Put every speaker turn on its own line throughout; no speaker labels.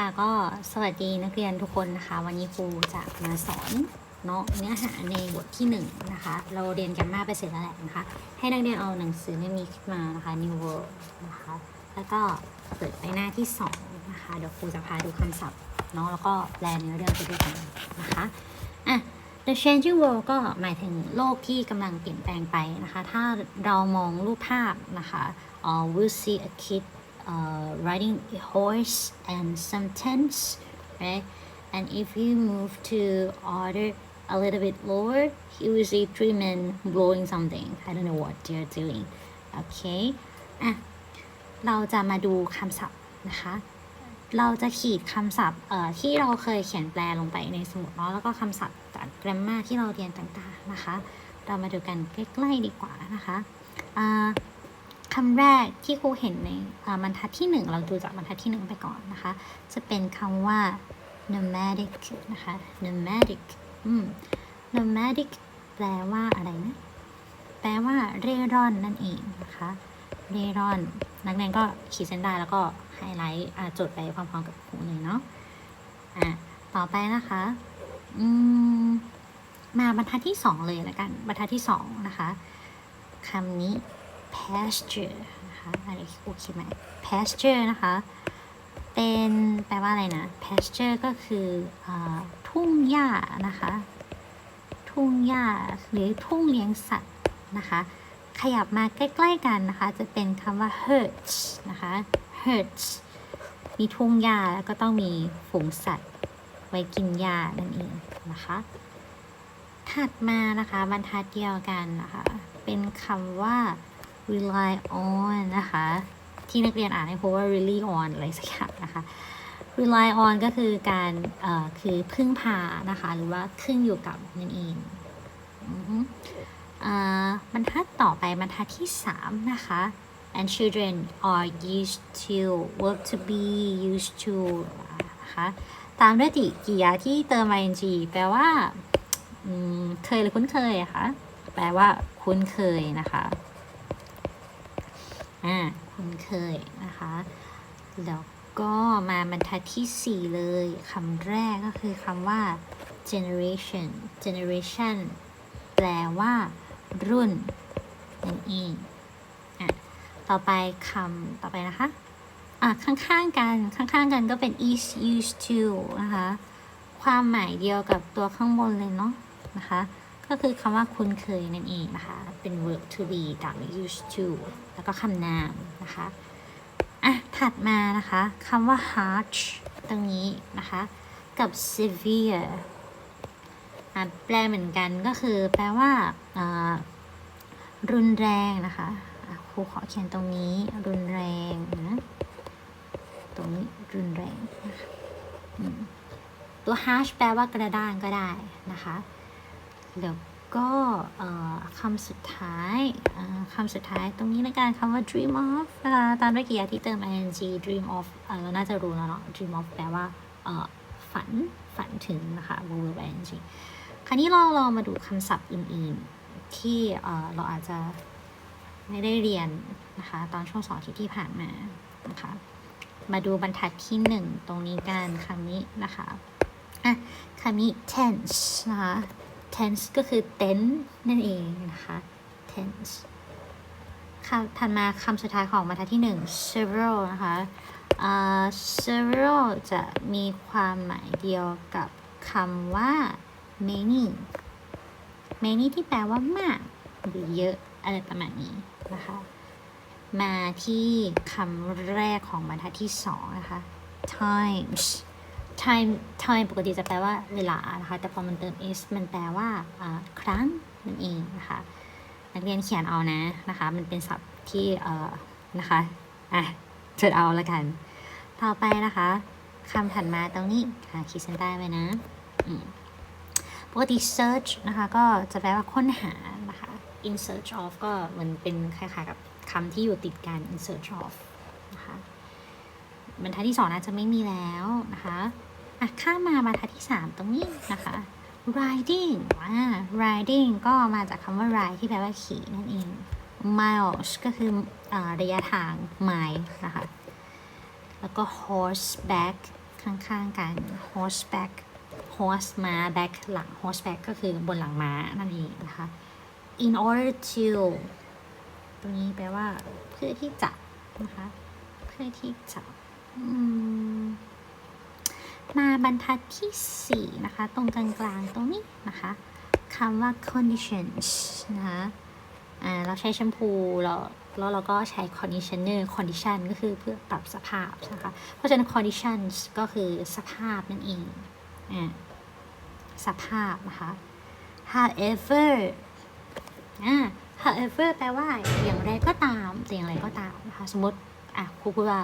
ค่ะก็สวัสดีนักเรียนทุกคนนะคะ วันนี้ครูจะมาสอนเนาะเนื้อหาในบทที่1นงนะคะ เราเรียนกันมาไปเสร็จแล้วแหละนะคะ ให้นักเรียนเอาหนังสือเล่มนี้ขึ้นมานะคะ New World นะคะ แล้วก็เปิดไปหน้าที่2นะคะเดี๋ยวครูจะพาดูคำศัพท์เนาะแล้วก็แปลเนื้อเรื่องไปด้วยกันนะคะอะ The changing world ก็หมายถึงโลกที่กำลังเปลี่ยนแปลงไปนะคะ ถ้าเรามองรูปภาพนะคะเอ่อ we'll see a kid uh, riding a horse and some tents right and if you move to order a little bit lower you will see three men blowing something I don't know what they're doing okay อะ เราจะมาดูคำศัพท์นะคะ เราจะขีดคำศัพท์เอ่อที่เราเคยเขียนแปลลงไปในสมุดเนาะแล้วก็คำศัพท์จาก grammar ที่เราเรียนต่างๆนะคะ เรามาดูกันใกล้ๆดีกว่านะคะอ่า คำแรกที่ครูเห็นในบรรทัดที่หนึ่งเราดูจากบรรทัดที่หนึ่งไปก่อนนะคะ จะเป็นคำว่า nomadic นะคะ nomadic อืม nomadic แปลว่าอะไรนะ แปลว่าเร่ร่อนนั่นเองนะคะ เร่ร่อน นักเรียนก็ขีดเส้นได้แล้วก็ไฮไลท์จดไปพร้อมๆกับครูเลยเนาะ อะ ต่อไปนะคะ อืม มาบรรทัดที่สองเลยละกัน บรรทัดที่สองนะคะคำนี้ pasture นะคะอะไรที่ครูคิดไหม pasture นะคะ เป็นแปลว่าอะไรนะ pasture ก็คืออทุ่งหญ้านะคะ ทุ่งหญ้าหรือทุ่งเลี้ยงสัตว์นะคะ ขยับมาใกล้ ๆ กันนะคะ จะเป็นคำว่า herds นะคะ herds มีทุ่งหญ้าแล้วก็ต้องมีฝูงสัตว์ ไว้กินหญ้านั่นเองนะคะ ถัดมานะคะบรรทัดเดียวกันนะคะ เป็นคำว่า rely on นะคะ ที่นักเรียนอ่านให้พบว่า really on อะไรสักอย่างนะคะ rely on ก็คือการเอ่อคือพึ่งพานะคะ หรือว่าขึ้นอยู่กับนั่นเองอือฮึอ่าบรรทัดต่อไปบรรทัดที่ 3 นะคะ and children are used to work to be used to นะคะตามด้วยติกิยาที่เติม ing แปลว่าเคยหรือคุ้นเคยะคะแปลว่าคุ้นเคยนะคะ อ่าคุ้นเคยนะคะ แล้วก็มาบรรทัดที่ 4 เลยคำแรกก็คือคำว่า generation generation แปลว่า รุ่นนั่นเองอะต่อไปคำต่อไปนะคะอะข้างๆกันข้างๆกันก็เป็น is used to นะคะ ความหมายเดียวกับตัวข้างบนเลยเนาะนะคะ ก็คือคำว่าคุ้นเคยนั่นเองนะคะ เป็น verb to be ตาม used to แล้วก็คำนามนะคะ อะ ถัดมานะคะคำว่า harsh ตรงนี้นะคะ กับ severe อะแปลเหมือนกันก็คือแปลว่าอ่ารุนแรงนะคะครูขอเขียนตรงนี้รุนแรงนะตรงนี้รุนแรงนะคะตัว harsh แปลว่ากระด้างก็ได้นะคะ แล้วก็คำสุดท้ายคำสุดท้ายตรงนี้ในการคำว่า dream of นะคะตามด้วยกริยาที่เติม ing dream of เราน่าจะรู้แล้วเนาะ dream of แปลว่าฝันฝันถึงนะคะ verb ing คราวนี้เราลองมาดูคำศัพท์อื่นๆ ที่เอ่อเราอาจจะไม่ได้เรียนนะคะ ตอนช่วงสอนที่ที่ผ่านมานะคะมาดูบรรทัดที่หนึ่งตรงนี้กันคำนี้นะคะอะคำนี้ tense นะคะ tense ก็คือเต็นท์นั่นเองนะคะ tense คำถัดมาคำสุดท้ายของบรรทัดที่หนึ่ง several นะคะอ่า several จะมีความหมายเดียวกับคำว่า many many ที่แปลว่ามาก หรือเยอะอะไรประมาณนี้นะคะ มาที่คำแรกของบรรทัดที่สองนะคะ times time time ปกติจะแปลว่าเวลานะคะ แต่พอมันเติม is มันแปลว่าครั้งนั่นเองนะคะ นักเรียนเขียนเอานะนะคะ มันเป็นศัพท์ที่เอ่อนะคะอะจดเอาละกัน ต่อไปนะคะคำถัดมาตรงนี้ค่ะขีดเส้นใต้ไว้นะปกติ search นะคะก็จะแปลว่าค้นหานะคะ in search of ก็เหมันเป็นคล้ายๆกับคำที่อยู่ติดกัน in search of นะคะบรรทัดที่สองน่าจะไม่มีแล้วนะคะ อะข้ามมาบรรทัดที่สามตรงนี้นะคะ riding อ่า riding ก็มาจากคำว่า ride ที่แปลว่าขี่นั่นเอง miles ก็คืออระยะทางไมล์นะคะ แล้วก็ horseback ข้างๆกัน horseback horse ม้า back หลัง horseback ก็คือบนหลังม้านั่นเองนะคะ in order to ตรงนี้แปลว่าเพื่อที่จะนะคะ เพื่อที่จะ อืม มาบรรทัดที่ 4 นะคะ ตรงกลางๆตรงนี้นะคะคำว่า conditions นะคะอ่าเราใช้แชมพูเราแล้วเราก็ใช้ conditioner condition ก็คือเพื่อปรับสภาพนะคะ เพราะฉะนั้น conditions ก็คือสภาพนั่นเองอ่าสภาพนะคะ however อ่า however แปลว่าอย่างไรก็ตามแต่อย่างไรก็ตามนะคะ สมมติอะครูพูดว่า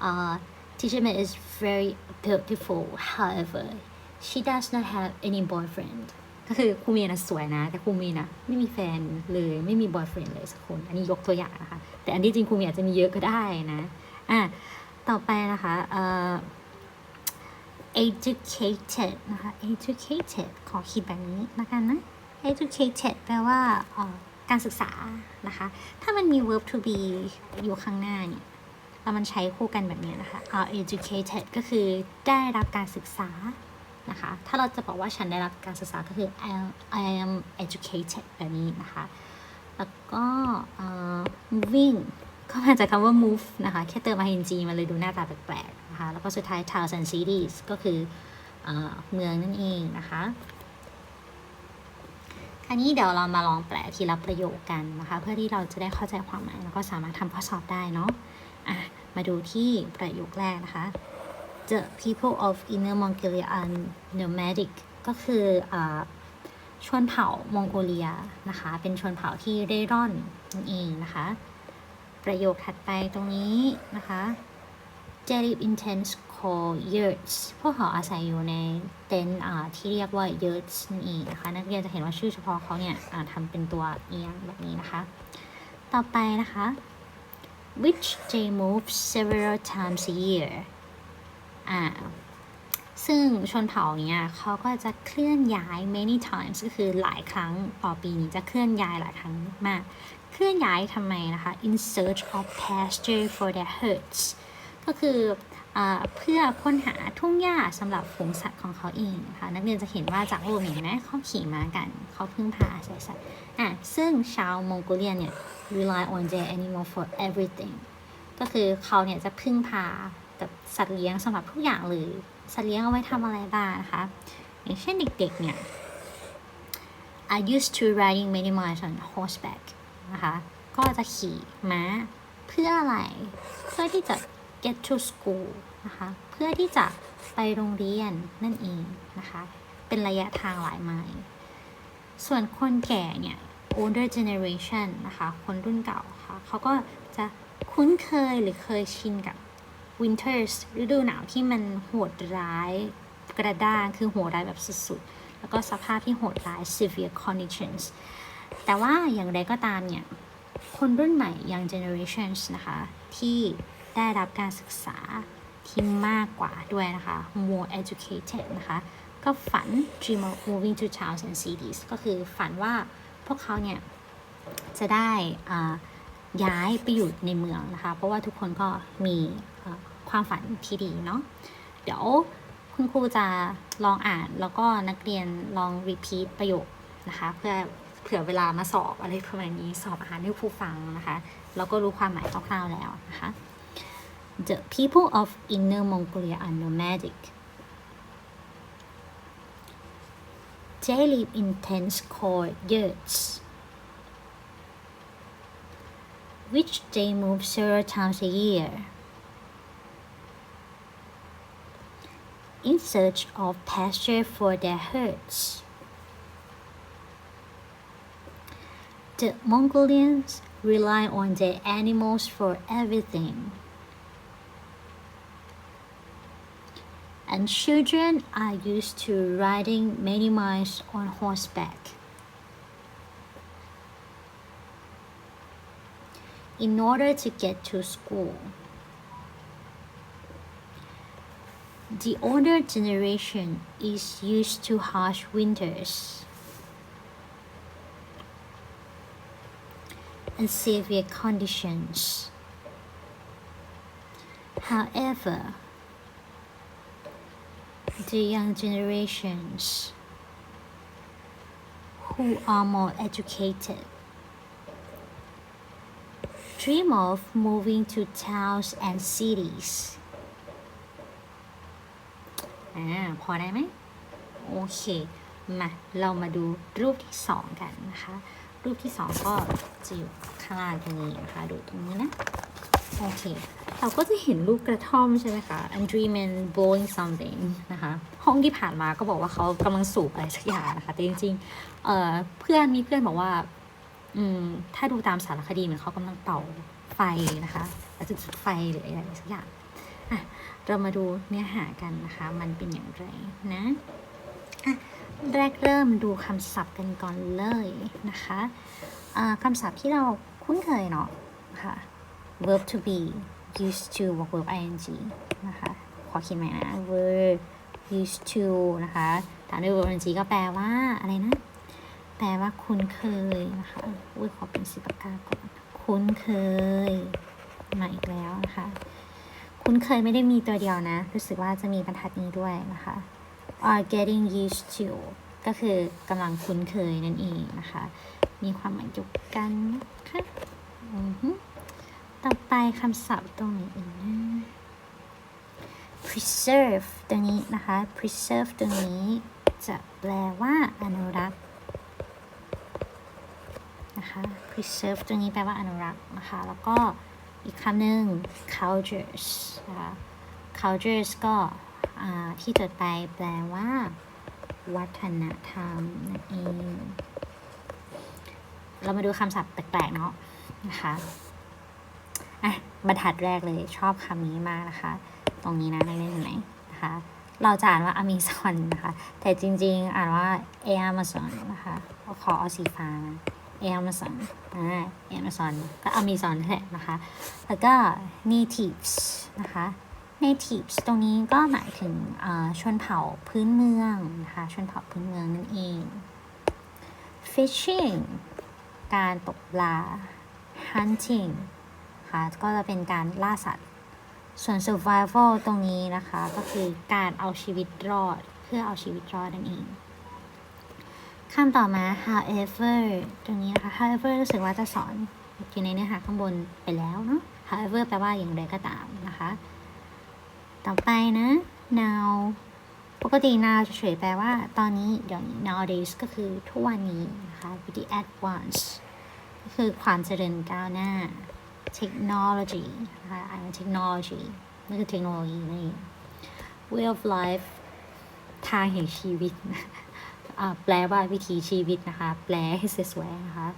เอ่อ teacher May is very beautiful however she does not have any boyfriend ก็คือครูเมียนะสวยนะ แต่ครูเมียนะไม่มีแฟนเลยไม่มี boyfriend เลยสักคน อันนี้ยกตัวอย่างนะคะ แต่อันที่จริงครูเมียอาจจะมีเยอะก็ได้นะอะต่อไปนะคะเอ่อ educated นะคะ educated ขอคิดแบบนี้นะคะนนะ educated แปลว่าการศึกษานะคะ ถ้ามันมี verb to be อยู่ข้างหน้าเนี่ย แล้วมันใช้คู่กันแบบนี้นะคะ are educated ก็คือได้รับการศึกษานะคะ ถ้าเราจะบอกว่าฉันได้รับการศึกษาก็คือ I am, I am educated แบบนี้นะคะ แล้วก็เอ่อ moving ก็มาจากคำว่า move นะคะ แค่เติม ing มันเลยดูหน้าตาแปลกๆนะคะ แล้วก็สุดท้าย towns and cities ก็คือเออเมืองนั่นเองนะคะ คราวนี้เดี๋ยวเรามาลองแปลทีละประโยคกันนะคะ เพื่อที่เราจะได้เข้าใจความหมาย แล้วก็สามารถทำข้อสอบได้เนาะอะ มาดูที่ประโยคแรกนะคะ The people of Inner Mongolia are nomadic ก็คืออาชนเผ่ามองโกเลียนะคะ เป็นชนเผ่าที่เร่ร่อนนั่นเองนะคะ ประโยคถัดไปตรงนี้นะคะ They live in tents called yurts พวกเขาอาศัยอยู่ในเต็นท์ที่เรียกว่า yurts นั่นเองนะคะ นักเรียนจะเห็นว่าชื่อเฉพาะเขาเนี่ยทำเป็นตัวเอียงแบบนี้นะคะ ต่อไปนะคะ which they move several times a year อ่า ซึ่งชนเผ่าเนี้ยเขาก็จะเคลื่อนย้าย many times ก็คือหลายครั้งต่อปีนี้จะเคลื่อนย้ายหลายครั้งมาก เคลื่อนย้ายทำไมนะคะ in search of pasture for their herds ก็คือ เพื่อค้นหาทุ่งหญ้าสำหรับฝูงสัตว์ของเขาเองค่ะนักเรียนจะเห็นว่าจากรูปเห็นไหมเขาขี่ม้ากันเขาพึ่งพาอาศัยสัตว์อะซึ่งชาวมองโกเลียเนี่ย rely on their animal for everything ก็คือเขาเนี่ยจะพึ่งพาแบบสัตว์เลี้ยงสำหรับทุกอย่างเลยสัตว์เลี้ยงเอาไว้ทำอะไรบ้างนะคะอย่างเช่นเด็กๆเนี่ย are used to riding many miles on horseback นะคะก็จะขี่ม้าเพื่ออะไร เพื่อที่จะ get to school นะคะเพื่อที่จะไปโรงเรียนนั่นเองนะคะเป็นระยะทางหลายไมล์ส่วนคนแก่เนี่ย older generation นะคะคนรุ่นเก่าค่ะเขาก็จะคุ้นเคยหรือเคยชินกับ winters ฤดูหนาวที่มันโหดร้ายกระด้างคือโหดร้ายแบบสุดๆ แล้วก็สภาพที่โหดร้าย severe conditions แต่ว่าอย่างไรก็ตามเนี่ย คนรุ่นใหม่ young generations นะคะ ที่ ได้รับการศึกษาที่มากกว่าด้วยนะคะ more educated นะคะ ก็ฝัน dream of moving to towns and cities ก็คือฝันว่าพวกเขาเนี่ยจะได้ย้ายไปอยู่ในเมืองนะคะ เพราะว่าทุกคนก็มีความฝันที่ดีเนาะ เดี๋ยวคุณครูจะลองอ่านแล้วก็นักเรียนลองรีพีทประโยคนะคะ เพื่อเผื่อเวลามาสอบอะไรประมาณนี้สอบอาหารให้ครูฟังนะคะ แล้วก็รู้ความหมายคร่าวๆแล้วนะคะ The people of Inner Mongolia are nomadic. They live in tents called yurts, which they move several times a year in search of pasture for their herds. The Mongolians rely on their animals for everything. And children are used to riding many miles on horseback. In order to get to school, the older generation is used to harsh winters and severe conditions. However, the young generations who are more educated dream of moving to towns and cities อ่าพอได้ไหมโอเค มา เรามาดูรูปที่สองกันนะคะ รูปที่สองก็จะอยู่ข้างล่างตรงนี้นะคะ ดูตรงนี้นะ โอเค เราก็จะเห็นรูปกระท่อมใช่ไหมคะ and dreaming blowing something นะคะ ห้องที่ผ่านมาก็บอกว่าเขากำลังสูบอะไรสักอย่างนะคะ แต่จริงๆเเพื่อนมีเพื่อนบอกว่า อืม ถ้าดูตามสารคดีเหมือนเขากำลังเป่าไฟนะคะอาจจะจุดไฟหรืออะไรสักอย่างอะเรามาดูเนื้อหากันนะคะ มันเป็นอย่างไรนะอะแรกเริ่มดูคำศัพท์กันก่อนเลยนะคะอ่าคำศัพท์ที่เราคุ้นเคยเนาะนะคะ verb to be used to บวก verb ing นะคะ ขอเขียนใหม่นะ verb used to นะคะตามด้วย verb ing ก็แปลว่าอะไรนะ แปลว่าคุ้นเคยนะคะอุ้ยขอเป็นสีปากกาก่อน คุ้นเคย มาอีกแล้วนะคะ คุ้นเคยไม่ได้มีตัวเดียวนะ รู้สึกว่าจะมีบรรทัดนี้ด้วยนะคะ are getting used to ก็คือกำลังคุ้นเคยนั่นเองนะคะ มีความหมายเดียวกันนะคะอือฮึ ต่อไปคำศัพท์ตรงนี้อีกนะ preserve ตรงนี้นะคะ preserve ตรงนี้จะแปลว่าอนุรักษ์นะคะ preserve ตรงนี้แปลว่าอนุรักษ์นะคะ แล้วก็อีกคำหนึ่ง cultures นะคะ cultures ก็ที่จดไปแปลว่า วัฒนธรรมนั่นเอง เรามาดูคำศัพท์แปลกๆเนาะนะคะ อะบรรทัดแรกเลยชอบคำนี้มากนะคะ ตรงนี้นะในเล่นอยู่ไหนนะคะ เราจะอ่านว่า Amazon นะคะ แต่จริง ๆ อ่านว่า Amazon นะคะขอเอาสีฟ้านะ Amazon อ่า Amazon ก็ Amazon นั่แหละนะคะ แล้วก็ natives นะคะ natives ตรงนี้ก็หมายถึงชนเผ่าพื้นเมืองนะคะ ชนเผ่าพื้นเมืองนั่นเอง fishing การตกปลา hunting คะ ก็จะเป็นการล่าสัตว์ ส่วน survival ตรงนี้นะคะ ก็คือการเอาชีวิตรอด เพื่อเอาชีวิตรอดนั่นเองคำต่อมา however ตรงนี้นะคะ however รู้สึกว่าจะสอนอยู่ในเนื้อหาข้างบนไปแล้วเนาะ however แปลว่าอย่างไรก็ตามนะคะ ต่อไปนะ now ปกติ now เฉยแปลว่าตอนนี้เดี๋ยวนี้ nowadays ก็คือทุกวันนี้นะคะ with the advance ก็คือความเจริญก้าวหน้า technology นะคะอ่านว่า technology นั่นคือเทคโนโลยีนี่ way of life ทางแห่งชีวิตแปลว่าวิถีชีวิตนะคะ แปลให้สวยๆนะคะ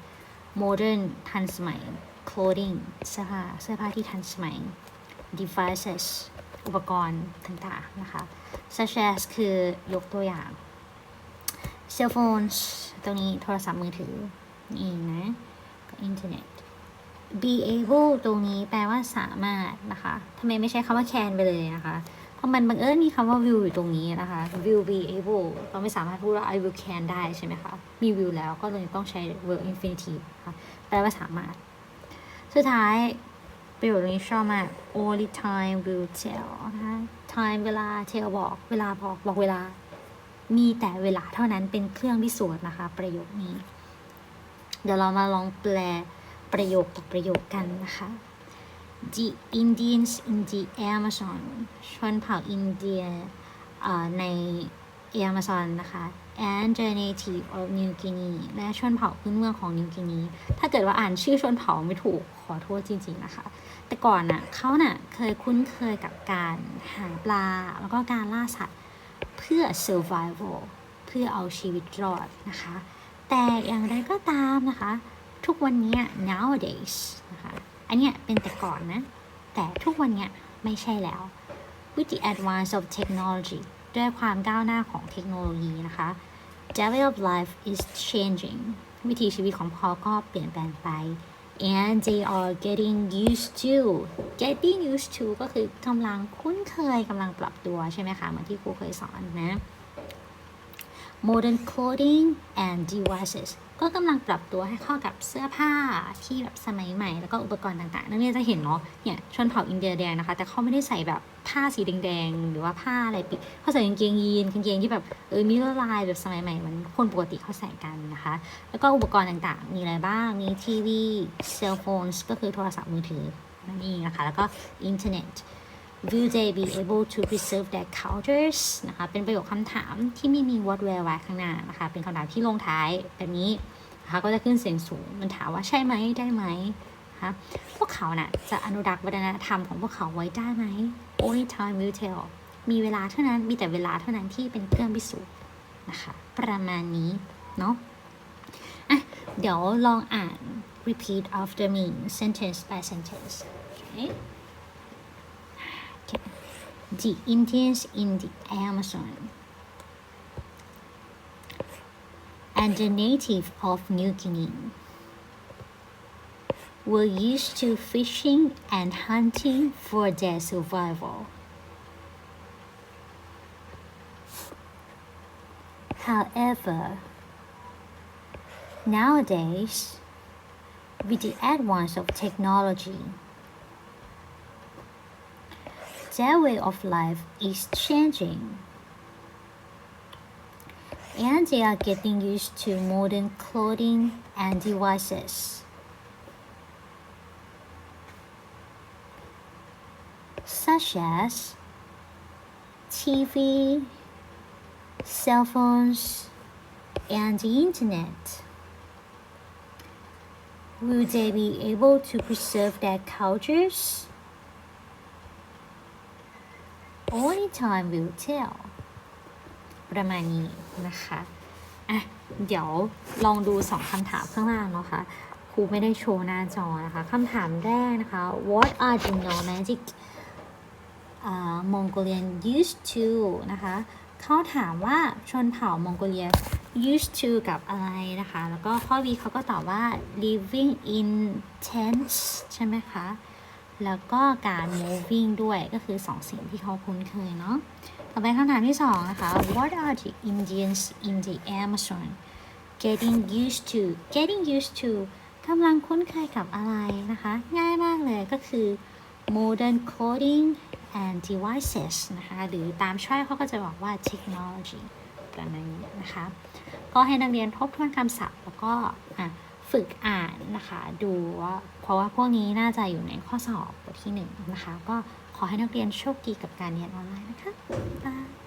modern ทันสมัย clothing เสื้อผ้าเสื้อผ้าที่ทันสมัย devices อุปกรณ์ต่างๆนะคะ such as คือยกตัวอย่าง cell phones ตรงนี้โทรศัพท์มือถือนี่นะก็อินเทอร์เน็ต be able ตรงนี้แปลว่าสามารถนะคะทำไมไม่ใช้คำว่า can ไปเลยนะคะ เพราะมันบังเอิญมีคำว่า will อยู่ตรงนี้นะคะ will be able เราไม่สามารถพูดว่า I will can ได้ใช่ไหมคะ มี will แล้วก็เลยต้องใช้ verb infinitive นะคะแปลว่าสามารถ สุดท้ายประโยคนี้ชอบมาก only time will tell นะคะ time เวลา tell บอก เวลาบอก บอกเวลา มีแต่เวลาเท่านั้นเป็นเครื่องพิสูจน์นะคะ ประโยคนี้ เดี๋ยวเรามาลองแปล ประโยคต่อประโยคกันนะคะ The Indians in the Amazon ชนเผ่าอินเดียเอ่อใน Amazon นะคะ and the native of New Guinea และชนเผ่าพื้นเมืองของนิวกินีถ้าเกิดว่าอ่านชื่อชนเผ่าไม่ถูกขอโทษจริง ๆ นะคะ แต่ก่อนน่ะเขาน่ะเคยคุ้นเคยกับการหาปลา แล้วก็การล่าสัตว์เพื่อ survival เพื่อเอาชีวิตรอดนะคะ แต่อย่างไรก็ตามนะคะ ทุกวันนี้ nowadays นะคะอันเนี้ยเป็นแต่ก่อนนะ แต่ทุกวันเนี้ยไม่ใช่แล้ว with the advance of technology ด้วยความก้าวหน้าของเทคโนโลยีนะคะ daily of life is changing วิถีชีวิตของพอก็เปลี่ยนแปลงไป and they are getting used to getting used to ก็คือกำลังคุ้นเคยกำลังปรับตัวใช่ไหมคะ เหมือนที่ครูเคยสอนนะ modern clothing and devices ก็กำลังปรับตัวให้เข้ากับเสื้อผ้าที่แบบสมัยใหม่ แล้วก็อุปกรณ์ต่างๆ นักเรียนจะเห็นเนาะ เนี่ยชนเผ่าอินเดียแดงนะคะ แต่เขาไม่ได้ใส่แบบผ้าสีแดงๆ หรือว่าผ้าอะไรปิดเขาใส่กางเกงยีนกางเกงที่แบบเออมีลวดลายแบบสมัยใหม่เหมือนคนปกติเขาใส่กันนะคะ แล้วก็อุปกรณ์ต่างๆ มีอะไรบ้าง มีทีวีเซลโฟนก็คือโทรศัพท์มือถือนั่นเองนะคะ แล้วก็อินเทอร์เน็ต Will they be able to preserve their cultures นะคะ เป็นประโยคคำถามที่ไม่มี what where why ข้างหน้านะคะ เป็นคำถามที่ลงท้ายแบบนี้นะคะก็จะขึ้นเสียงสูง มันถามว่าใช่ไหมได้ไหมนะคะพวกเขาน่ะจะอนุรักษ์วัฒนธรรมของพวกเขาไว้ได้ไหม Only time will tell มีเวลาเท่านั้น มีแต่เวลาเท่านั้นที่เป็นเครื่องพิสูจน์นะคะ ประมาณนี้ เนาะอะ เดี๋ยวลองอ่าน repeat after me sentence by sentence okay the Indians in the Amazon and the native of New Guinea were used to fishing and hunting for their survival. However, nowadays, with the advance of technology, their way of life is changing. And they are getting used to modern clothing and devices. Such as TV, cell phones, and the internet. Will they be able to preserve their cultures? Only time will tell ประมาณนี้นะคะอะเดี๋ยวลองดูสองคำถามข้างล่างเนาะคะครูไม่ได้โชว์หน้าจอนะคะคำถามแรกนะคะ What are the nomadic uh, Mongolian used to นะคะเขาถามว่าชนเผ่ามองโกเลีย used to กับอะไรนะคะ แล้วก็ข้อ B เขาก็ตอบว่า living in tents ใช่ไหมคะ แล้วก็การ moving ด้วยก็คือสองสิ่งที่เขาคุ้นเคยเนาะ ต่อไปคำถามที่สองนะคะ What are the Indians in the Amazon getting used to getting used to กำลังคุ้นเคยกับอะไรนะคะ ง่ายมากเลยก็คือ modern clothing and devices นะคะ หรือตามช่วยเขาก็จะบอกว่า technology ประมาณนี้นะคะ ก็ให้นักเรียนทบทวนคำศัพท์แล้วก็อะ ฝึกอ่านนะคะ ดูว่าเพราะว่าพวกนี้น่าจะอยู่ในข้อสอบบทที่หนึ่งนะคะ ก็ขอให้นักเรียนโชคดีกับการเรียนออนไลน์นะคะบ๊ายบาย